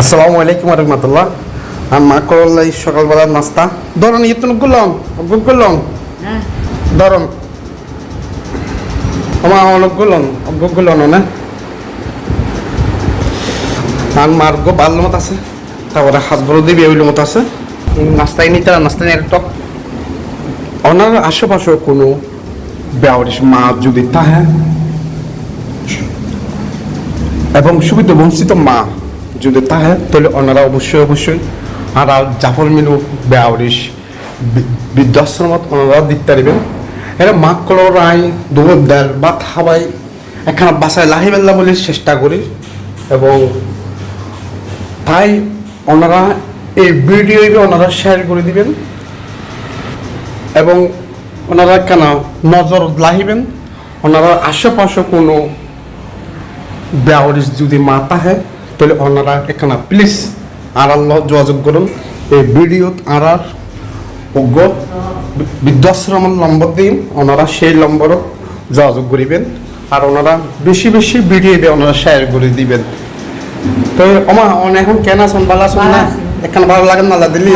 আসসালামু আলাইকুম রহমতুল্লাহ। আর মা করলাই সকালবেলার নাস্তা। ধরুন তুমি করলাম গুল করলাম ধরুন। আমার অনেক গুলন গুলন না? আর মার গো ভালো মত আছে। তারপরে হাজবড় দিবি ওইলো মতো আছে। নাস্তায় নিতে নাস্তা নিয়ে টক ওনার আশেপাশে কোনো বেয়ারিশ মা যদি তাহে। এবং সুবিধা বঞ্চিত মা। যদি তাহে, তাহলে ওনারা অবশ্যই অবশ্যই। আর জাফর মিলু বেয়ারিশ বৃদ্ধাশ্রমত ওনারা দিতে পারবেন। এরা মাক রায় দৌড় দেয় বা থাবাই একখানা বাসায় লাহি বেল্লা বলে চেষ্টা করি। এবং তাই ওনারা এই ভিডিও ওনারা শেয়ার করে দিবেন। এবং ওনারা কেন নজর লাহিবেন? ওনারা আশেপাশে কোনো বেয়ারিস যদি মাতা হয় তাহলে ওনারা এখানে প্লিজ আর আল্লাহ যোগাযোগ করুন। এই ভিডিওত আর আর অজ্ঞ বৃদ্ধাশ্রমের নম্বর দিন ওনারা সেই নম্বরও যোগাযোগ করিবেন। আর ওনারা বেশি বেশি ভিডিও দিয়ে ওনারা শেয়ার করে দিবেন। তো আমার এখন কেন আছেন? ভালো আছেন না। এখানে ভালো লাগেন না দিল্লি